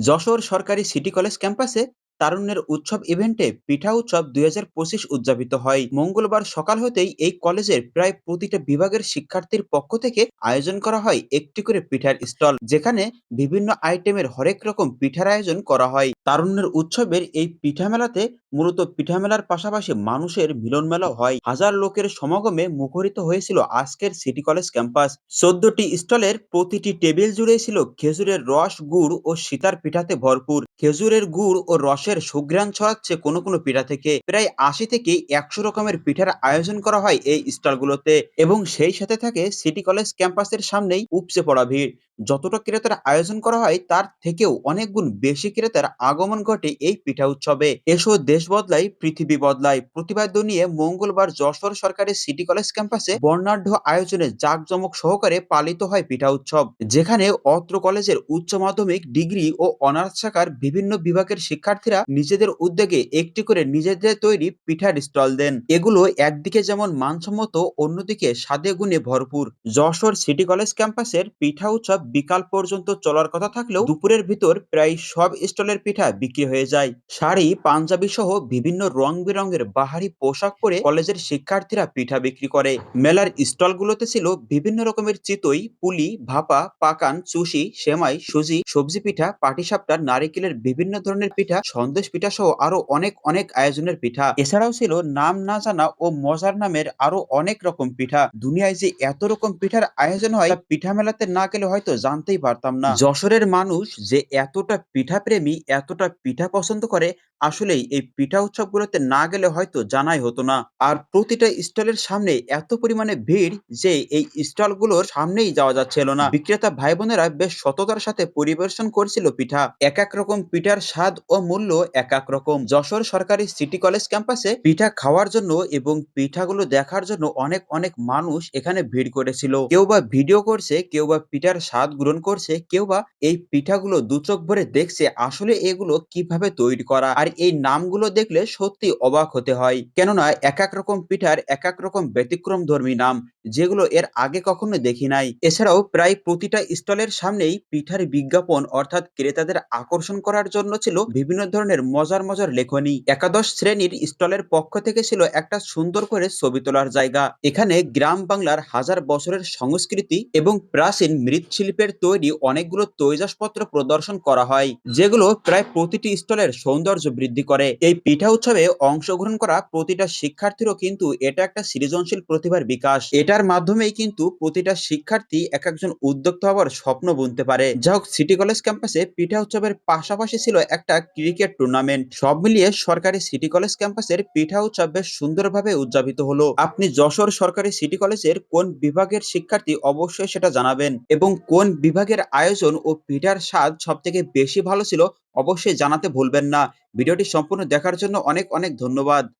যশোর সরকারি city college ক্যাম্পাসে তারুণ্যের উৎসব ইভেন্টে পিঠা উৎসব দুই হাজার পঁচিশ উদযাপিত হয়। মঙ্গলবার সকাল হতেই এই কলেজের প্রায় প্রতিটা বিভাগের শিক্ষার্থীর পক্ষ থেকে আয়োজন করা হয় একটি করে পিঠার স্টল, যেখানে বিভিন্ন আইটেমের হরেক রকম পিঠার আয়োজন করা হয়। তারুণ্যের উৎসবের এই পিঠা মেলাতে মূলত পিঠা মেলার পাশাপাশি মানুষের মিলন মেলা হয়। হাজার লোকের সমাগমে মুখরিত হয়েছিল আজকের সিটি কলেজ ক্যাম্পাস। চোদ্দটি স্টলের প্রতিটি টেবিল জুড়ে ছিল খেজুরের রস, গুড় ও সীতার পিঠাতে ভরপুর। খেজুরের গুড় ও রসের সুঘ্রাণ ছড়াচ্ছে কোনো কোনো পিঠা থেকে। প্রায় আশি থেকে একশো রকমের পিঠার আয়োজন করা হয় এই স্টলগুলোতে এবং সেই সাথে থাকে সিটি কলেজ ক্যাম্পাসের সামনেই উপচে পড়া ভিড়। যতটা ক্রেতার আয়োজন করা হয়, তার থেকেও অনেক গুণ বেশি ক্রেতার আগমন ঘটে এই পিঠা উৎসবে। এসো, দেশ বদলাই, পৃথিবী বদলায় প্রতিবাদ্য নিয়ে মঙ্গলবার যশোর সরকারি সিটি কলেজ ক্যাম্পাসে বর্ণাঢ্য আয়োজনে জাঁকজমক সহকারে পালিত হয় পিঠা উৎসব, যেখানে অত্র কলেজের উচ্চ মাধ্যমিক ডিগ্রি ও অনার্স শাখার বিভিন্ন বিভাগের শিক্ষার্থীরা নিজেদের উদ্যোগে একটি করে নিজেদের তৈরি পিঠার স্টল দেন। এগুলো একদিকে যেমন মানসম্মত, অন্যদিকে স্বাদে গুণে ভরপুর। যশোর সিটি কলেজ ক্যাম্পাসের পিঠা উৎসব বিকাল পর্যন্ত চলার কথা থাকলেও দুপুরের ভিতর প্রায় সব স্টলের পিঠা বিক্রি হয়ে যায়। শাড়ি, পাঞ্জাবি সহ বিভিন্ন রং বেরঙের বাহারি পোশাক পরে কলেজের শিক্ষার্থীরা পিঠা বিক্রি করে। মেলার স্টলগুলোতে ছিল বিভিন্ন রকমের চিতই, পুলি, ভাপা, পাকান, চুষি, সেমাই, সুজি, সবজি পিঠা, পাটিসাপটা, নারিকেলের বিভিন্ন ধরনের পিঠা, সন্দেশ পিঠা সহ আরও অনেক অনেক আয়োজনের পিঠা। এছাড়াও ছিল নাম না জানা ও মজার নামের আরও অনেক রকম পিঠা। দুনিয়ায় যে এত রকম পিঠার আয়োজন হয় পিঠা মেলাতে না গেলে হয়তো জানতেই পারতাম না। যশোরের মানুষ যে এতটা পিঠা প্রেমী এতটা পিঠা পছন্দ করে, আসলেই এই পিঠা উৎসবগুলোতে না গেলে হয়তো জানাই হতো না। আর প্রতিটা স্টলের সামনে এত পরিমাণে ভিড় যে এই স্টলগুলোর সামনেই যাওয়া যাচ্ছিল না। বিক্রেতা ভাই বোনেরা বেশ সততার সাথে পরিবেশন করছিল পিঠা। এক এক রকম পিঠার স্বাদ ও মূল্য এক এক রকম। যশোর সরকারি সিটি কলেজ ক্যাম্পাসে পিঠা খাওয়ার জন্য এবং পিঠাগুলো দেখার জন্য অনেক অনেক মানুষ এখানে ভিড় করেছিল। কেউ বা ভিডিও করছে, কেউ বা পিঠার স্বাদ গ্রহণ করছে, কেউ বা এই পিঠাগুলো দু চোখ ভরে দেখছে আসলে এগুলো কীভাবে তৈরি করা আর এই নামগুলো দেখলে সত্যি অবাক হতে হয়। কেননা এক এক রকম পিঠার এক এক রকম ব্যতিক্রম ধর্মী নাম, যেগুলো এর আগে কখনো দেখি নাই। এছাড়াও প্রায় প্রতিটা স্টলের সামনেই পিঠার বিজ্ঞাপন অর্থাৎ ক্রেতাদের আকর্ষণ করার জন্য ছিল বিভিন্ন ধরনের মজার মজার লেখনী। একাদশ শ্রেণির স্টলের পক্ষ থেকে ছিল একটা সুন্দর করে ছবি তোলার জায়গা। এখানে গ্রাম বাংলার হাজার বছরের সংস্কৃতি এবং প্রাচীন মৃৎশিল্পের তৈরি অনেকগুলো তৈজসপত্র প্রদর্শন করা হয়, যেগুলো প্রায় প্রতিটি স্টলের সৌন্দর্য বৃদ্ধি করে। এই পিঠা উৎসবে অংশগ্রহণ করা প্রতিটা শিক্ষার্থীরও কিন্তু এটা একটা সৃজনশীল প্রতিভার বিকাশ। এটার মাধ্যমেই কিন্তু প্রতিটা শিক্ষার্থী এক একজন উদ্যোক্তা হওয়ার স্বপ্ন বুনতে পারে। যা হোক, সিটি কলেজ ক্যাম্পাসে পিঠা উৎসবের পাশাপাশি ছিল একটা ক্রিকেট টুর্নামেন্ট। সব মিলিয়ে সরকারি সিটি কলেজ ক্যাম্পাসের পিঠা উৎসব বেশ সুন্দরভাবে উদযাপিত হলো। আপনি যশোর সরকারি সিটি কলেজের কোন বিভাগের শিক্ষার্থী অবশ্যই সেটা জানাবেন এবং কোন বিভাগের আয়োজন ও পিঠার স্বাদ সব থেকে বেশি ভালো ছিল, অবশ্যই জানাতে ভুলবেন না। ভিডিওটি সম্পূর্ণ দেখার জন্য অনেক অনেক ধন্যবাদ।